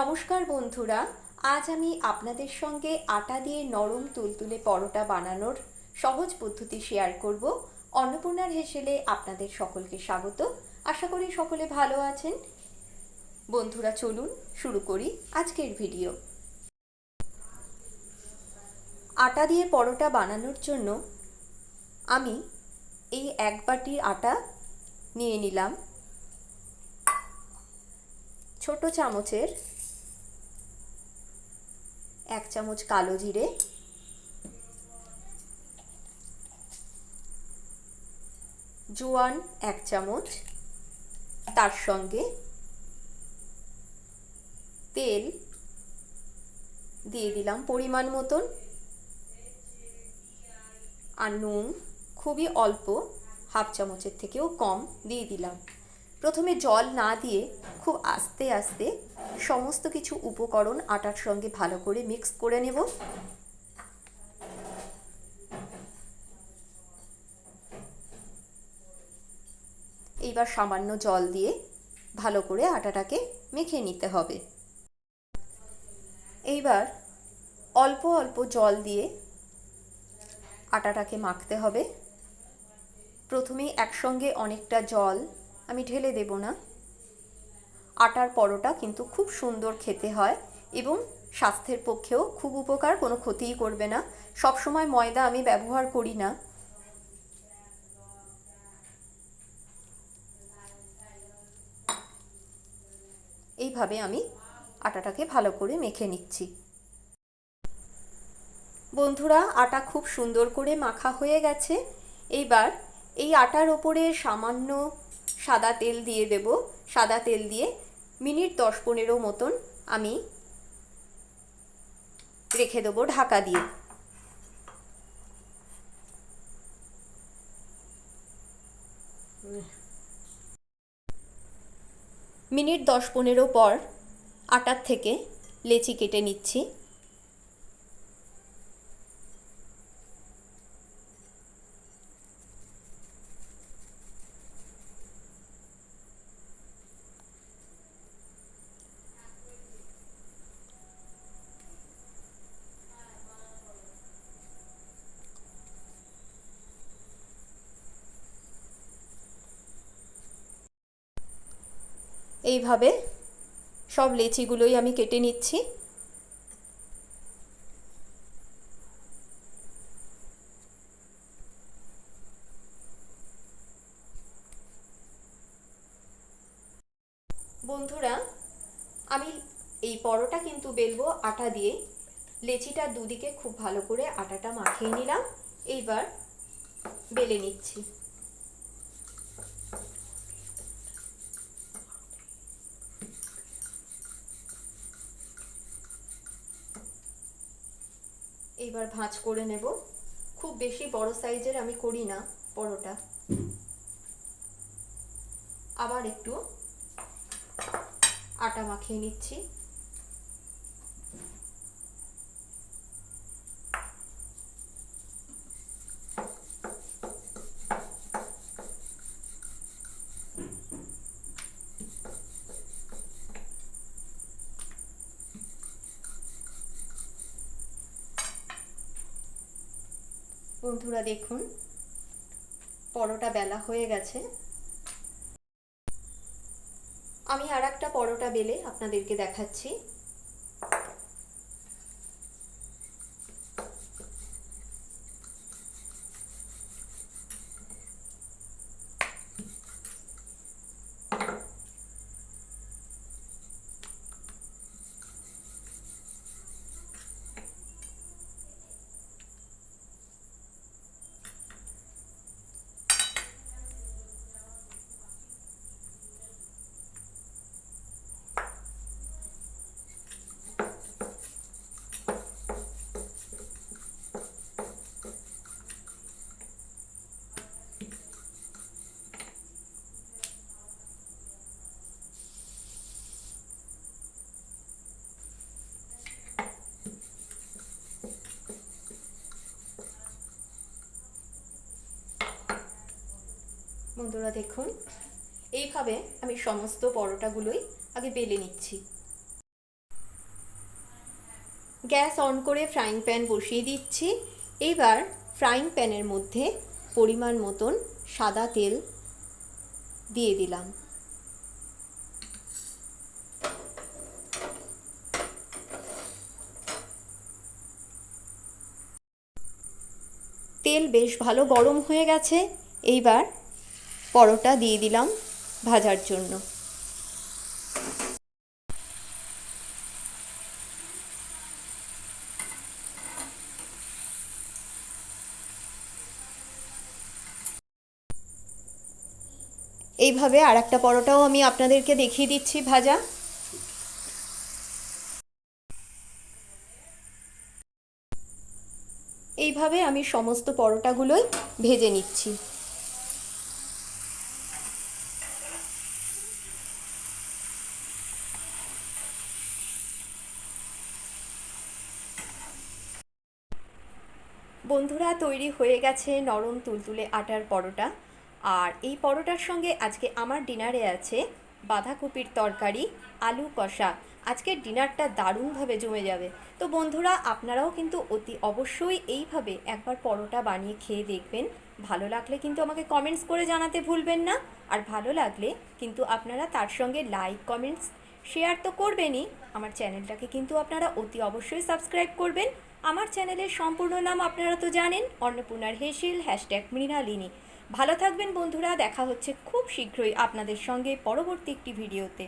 নমস্কার বন্ধুরা, আজ আমি আপনাদের সঙ্গে আটা দিয়ে নরম তুলতুলে পরোটা বানানোর সহজ পদ্ধতি শেয়ার করব। অন্নপূর্ণার হেসেলে আপনাদের সকলকে স্বাগত। আশা করি সকলে ভালো আছেন। বন্ধুরা, চলুন শুরু করি আজকের ভিডিও আটা দিয়ে পরোটা বানানোর জন্য আমি এই এক বাটির আটা নিয়ে নিলাম। ছোট চামচের এক চামচ কালো জিরে। জোয়ান এক চামচ। তার সঙ্গে তেল দিয়ে দিলাম পরিমাণ মতন। আর নুন, খুবই অল্প, হাফ চামচের থেকেও কম দিয়ে দিলাম। প্রথমে জল না দিয়ে খুব আস্তে আস্তে সমস্ত কিছু উপকরণ আটার সঙ্গে ভালো করে মিক্স করে নেব। এইবার সামান্য জল দিয়ে ভালো করে আটাটাকে মেখে নিতে হবে। এইবার অল্প অল্প জল দিয়ে আটাটাকে মাখতে হবে। প্রথমেই একসঙ্গে অনেকটা জল আমি ঢেলে দেব না। আটার পরোটা কিন্তু খুব সুন্দর খেতে হয় এবং স্বাস্থ্যের পক্ষেও খুব উপকার, কোনো ক্ষতিই করবে না। সব সময় ময়দা আমি ব্যবহার করি না। এইভাবে আমি আটাটাকে ভালো করে মেখে নিচ্ছি। বন্ধুরা, আটা খুব সুন্দর করে মাখা হয়ে গেছে। এইবার এই আটার ওপরে সামান্য সাদা তেল দিয়ে দেব। সাদা তেল দিয়ে মিনিট দশ পনেরো মতন আমি রেখে দেবো ঢাকা দিয়ে। মিনিট দশ পনেরো পর আটার থেকে লেচি কেটে নিচ্ছি। এইভাবে সব লেচিগুলোই আমি কেটে নিচ্ছি। বন্ধুরা, আমি এই পরোটা কিন্তু বেলবো আটা দিয়ে। লেচিটার দুদিকে খুব ভালো করে আটাটা মাখিয়ে নিলাম। এইবার বেলে নিচ্ছি। এইবার ভাঁজ করে নেব। খুব বেশি বড় সাইজের আমি করি না পরোটা। আবার একটু আটা মাখিয়ে নিচ্ছি। বন্ধুরা দেখুন পরোটা বেলা হয়ে গেছে। আমি আর একটা পরোটা বেলে আপনাদেরকে দেখাচ্ছি। বন্ধুরা দেখুন, এইভাবে আমি সমস্ত পরোটাগুলোই আগে বেলে নিচ্ছি। গ্যাস অন করে ফ্রাইং প্যান বসিয়ে দিচ্ছি। এইবার ফ্রাইং প্যানের মধ্যে পরিমাণ মতন সাদা তেল দিয়ে দিলাম। তেল বেশ ভালো গরম হয়ে গেছে। এইবার পরোটা দিয়ে দিলাম ভাজার জন্য। এইভাবে আর একটা পরোটাও আমি আপনাদেরকে দেখিয়ে দিচ্ছি ভাজা। এইভাবে আমি সমস্ত পরোটাগুলোই ভেজে নিচ্ছি। বন্ধুরা, তৈরি হয়ে গেছে নরম তুলতুলে আটার পরোটা। আর এই পরোটার সঙ্গে আজকে আমার ডিনারে আছে বাঁধাকপির তরকারি, আলু কষা। আজকের ডিনারটা দারুণভাবে জমে যাবে। তো বন্ধুরা, আপনারাও কিন্তু অতি অবশ্যই এইভাবে একবার পরোটা বানিয়ে খেয়ে দেখবেন। ভালো লাগলে কিন্তু আমাকে কমেন্টস করে জানাতে ভুলবেন না। আর ভালো লাগলে কিন্তু আপনারা তার সঙ্গে লাইক কমেন্টস শেয়ার তো করবেনই। আমার চ্যানেলটাকে কিন্তু আপনারা অতি অবশ্যই সাবস্ক্রাইব করবেন। আমার চ্যানেলের সম্পূর্ণ নাম আপনারা তো জানেন, অন্নপূর্ণার হেসিল হ্যাশট্যাগ মৃণালিনী। ভালো থাকবেন বন্ধুরা, দেখা হচ্ছে খুব শীঘ্রই আপনাদের সঙ্গে পরবর্তী একটি ভিডিওতে।